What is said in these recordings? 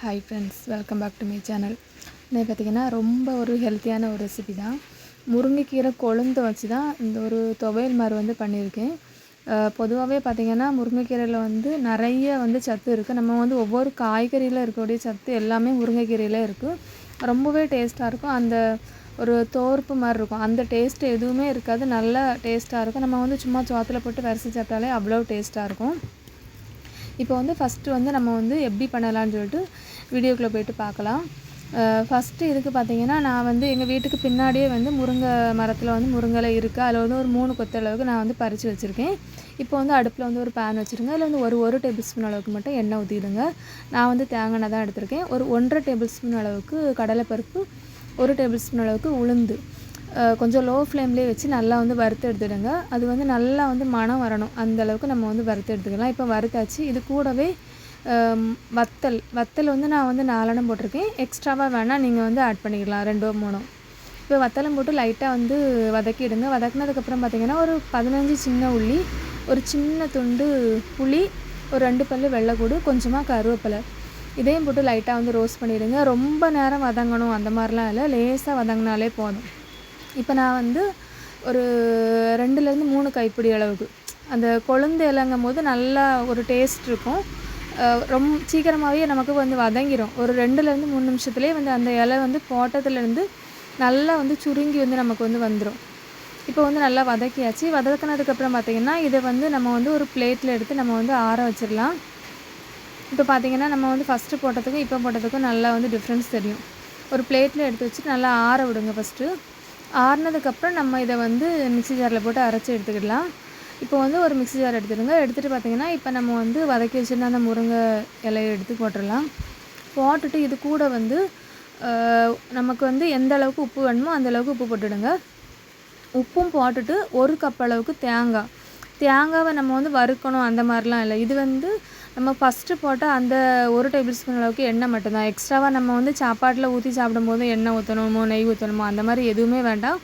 Hi friends welcome back to my channel இன்னைக்கு பார்த்திங்கன்னா ரொம்ப ஒரு ஹெல்த்தியான ஒரு ரெசிபி தான். முருங்கைக்கீரை கொழுந்து வச்சு தான் இந்த ஒரு துவையல் மாதிரி வந்து பண்ணியிருக்கேன். பொதுவாகவே பார்த்திங்கன்னா முருங்கைக்கீரையில் வந்து நிறைய வந்து சத்து இருக்குது நம்ம வந்து ஒவ்வொரு காய்கறியில் இருக்கக்கூடிய சத்து எல்லாமே முருங்கைக்கீரையில் இருக்குது ரொம்பவே டேஸ்ட்டாக இருக்கும். அந்த ஒரு தோர்ப்பு மாதிரி இருக்கும். அந்த டேஸ்ட் எதுவுமே இருக்காது. நல்லா டேஸ்ட்டாக இருக்கும். நம்ம வந்து சும்மா சோத்தில் போட்டு வரிசை சாப்பிட்டாலே அவ்வளோ டேஸ்ட்டாக இருக்கும். இப்போ வந்து ஃபஸ்ட்டு வந்து நம்ம வந்து எப்படி பண்ணலாம்னு சொல்லிட்டு வீடியோக்குள்ளே போயிட்டு பார்க்கலாம். ஃபஸ்ட்டு இதுக்கு பார்த்தீங்கன்னா நான் வந்து எங்கள் வீட்டுக்கு பின்னாடியே வந்து முருங்கை மரத்தில் வந்து முருங்கலை இருக்குது அதில் வந்து ஒரு மூணு கொத்த அளவுக்கு நான் வந்து பறித்து வச்சுருக்கேன். இப்போ வந்து அடுப்பில் வந்து ஒரு பேன் வச்சுருங்க. அதில் வந்து ஒரு ஒரு டேபிள் ஸ்பூன் அளவுக்கு மட்டும் எண்ணெய் ஊற்றிடுங்க நான் வந்து தேங்காய் தான் எடுத்திருக்கேன். ஒரு ஒன்றரை டேபிள் ஸ்பூன் அளவுக்கு கடலைப்பருப்பு ஒரு டேபிள் ஸ்பூன் அளவுக்கு உளுந்து. கொஞ்சம் லோ ஃப்ளேம்லேயே வச்சு நல்லா வந்து வறுத்து எடுத்துடுங்க. அது வந்து நல்லா வந்து மனம் வரணும். அந்த அளவுக்கு நம்ம வந்து வறுத்து எடுத்துக்கலாம். இப்போ வறுத்தாச்சு. இது கூடவே வத்தல். வத்தல் வந்து நான் வந்து நாலெண்ணம் போட்டிருக்கேன். எக்ஸ்ட்ராவாக வேணால் நீங்கள் வந்து ஆட் பண்ணிக்கலாம். ரெண்டோ மூணோ. இப்போ வத்தலம் போட்டு லைட்டாக வந்து வதக்கிடுங்க. வதக்கினதுக்கப்புறம் பார்த்திங்கன்னா ஒரு பதினஞ்சு சின்ன உள்ளி ஒரு சின்ன துண்டு புளி ஒரு ரெண்டு பல் வெள்ளைக்கூடு கொஞ்சமாக கருவேப்பிலை. இதையும் போட்டு லைட்டாக வந்து ரோஸ்ட் பண்ணிவிடுங்க ரொம்ப நேரம் வதங்கணும். அந்த மாதிரிலாம் இல்லை. லேசாக வதங்கினாலே போதும். இப்போ நான் வந்து ஒரு ரெண்டுலேருந்து மூணு கைப்பிடி அளவுக்கு. அந்த கொழுந்து இலங்கும் போது நல்லா ஒரு டேஸ்ட் இருக்கும். ரொம்ப சீக்கிரமாகவே நமக்கு வந்து வதங்கிடும் ஒரு ரெண்டுலேருந்து மூணு நிமிஷத்துலேயே வந்து அந்த இலை வந்து போட்டதுலேருந்து நல்லா வந்து சுருங்கி வந்து நமக்கு வந்து வந்துடும் இப்போ வந்து நல்லா வதக்கியாச்சு. வதக்கினதுக்கப்புறம் பார்த்திங்கன்னா இதை வந்து நம்ம வந்து ஒரு பிளேட்டில் எடுத்து நம்ம வந்து ஆற வச்சிடலாம் இப்போ பார்த்திங்கன்னா நம்ம வந்து ஃபஸ்ட்டு போட்டதுக்கும் இப்போ போட்டதுக்கும் நல்லா வந்து டிஃப்ரென்ஸ் தெரியும். ஒரு பிளேட்டில் எடுத்து வச்சுட்டு நல்லா ஆற விடுங்க ஃபஸ்ட்டு ஆறுனதுக்கப்புறம் நம்ம இதை வந்து மிக்சி ஜாரில் போட்டு அரைச்சி எடுத்துக்கிடலாம். இப்போ வந்து ஒரு மிக்சி ஜார் எடுத்துடுங்க. எடுத்துகிட்டு பார்த்திங்கன்னா இப்போ நம்ம வந்து வதக்கி வச்சுருந்த அந்த முருங்கை இலையை எடுத்து போட்டுடலாம். போட்டுட்டு இது கூட வந்து நமக்கு வந்து எந்த அளவுக்கு உப்பு வேணுமோ அந்த அளவுக்கு உப்பு போட்டுடுங்க. உப்பும் போட்டுட்டு ஒரு கப் அளவுக்கு தேங்காய். தேங்காவை நம்ம வந்து வறுக்கணும் அந்த மாதிரிலாம் இல்லை. இது வந்து நம்ம ஃபஸ்ட்டு போட்டால் அந்த ஒரு டேபிள் ஸ்பூன் அளவுக்கு எண்ணெய் மட்டும்தான். எக்ஸ்ட்ராவாக நம்ம வந்து சாப்பாட்டில் ஊற்றி சாப்பிடும்போது எண்ணெய் ஊற்றணுமோ நெய் ஊற்றணுமோ அந்த மாதிரி எதுவுமே வேண்டாம்.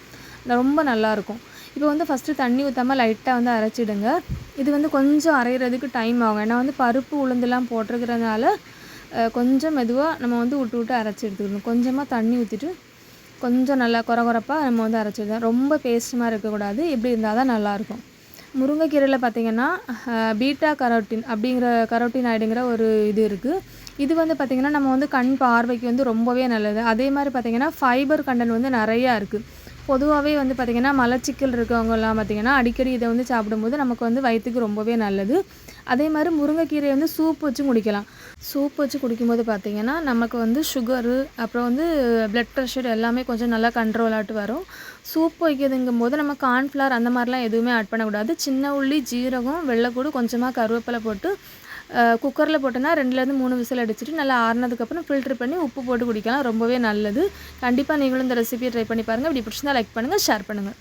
ரொம்ப நல்லாயிருக்கும் இப்போ வந்து ஃபஸ்ட்டு தண்ணி ஊற்றாமல் லைட்டாக வந்து அரைச்சிடுங்க. இது வந்து கொஞ்சம் அரைகிறதுக்கு டைம் ஆகும். ஏன்னா வந்து பருப்பு உளுந்துலாம் போட்டிருக்கிறதுனால கொஞ்சம் மெதுவாக நம்ம வந்து விட்டு விட்டு அரைச்சி எடுத்துக்கணும். கொஞ்சமாக தண்ணி ஊற்றிட்டு கொஞ்சம் நல்லா குறை குறப்பாக நம்ம வந்து அரைச்சிடுவோம் ரொம்ப பேஸ்ட் மாதிரி இருக்கக்கூடாது. இப்படி இருந்தால் தான் நல்லாயிருக்கும் முருங்கைக்கீரையில் பார்த்திங்கன்னா பீட்டா கரோட்டின் அப்படிங்கிற கரோட்டின் ஆயிடுங்கிற ஒரு இது இருக்குது இது வந்து பார்த்திங்கன்னா நம்ம வந்து கண் பார்வைக்கு வந்து ரொம்பவே நல்லது. அதே மாதிரி பார்த்திங்கன்னா ஃபைபர் கண்டென்ட் வந்து நிறையா இருக்குது பொதுவாகவே வந்து பார்த்திங்கன்னா மலச்சிக்கல் இருக்கவங்கலாம் பார்த்திங்கன்னா அடிக்கடி இதை வந்து சாப்பிடும்போது நமக்கு வந்து வயிற்றுக்கு ரொம்பவே நல்லது. அதே மாதிரி முருங்கைக்கீரை வந்து சூப் வச்சு குடிக்கலாம் சூப் வச்சு குடிக்கும்போது பார்த்திங்கன்னா நமக்கு வந்து சுகரு அப்புறம் வந்து ப்ளட் ப்ரெஷர் எல்லாமே கொஞ்சம் நல்லா கண்ட்ரோல் ஆகிட்டு வரும். சூப் வைக்கிறதுங்கும் போது நம்ம கார்ன்ஃப்ளவர் அந்த மாதிரிலாம் எதுவுமே ஆட் பண்ணக்கூடாது. சின்ன உள்ளி ஜீரகம் வெள்ளைக்கூடு கொஞ்சமாக கருவேப்பிலை போட்டு குக்கரில் போட்டோன்னா ரெண்டுலேருந்து மூணு விசில் அடிச்சுட்டு நல்லா ஆறுனதுக்கப்புறம் ஃபில்ட்ரு பண்ணி உப்பு போட்டு குடிக்கலாம். ரொம்பவே நல்லது. கண்டிப்பாக நீங்களும் இந்த ரெசிபியை ட்ரை பண்ணி பாருங்கள் இப்படி பிடிச்சிருந்தா லைக் பண்ணுங்கள் ஷேர் பண்ணுங்கள்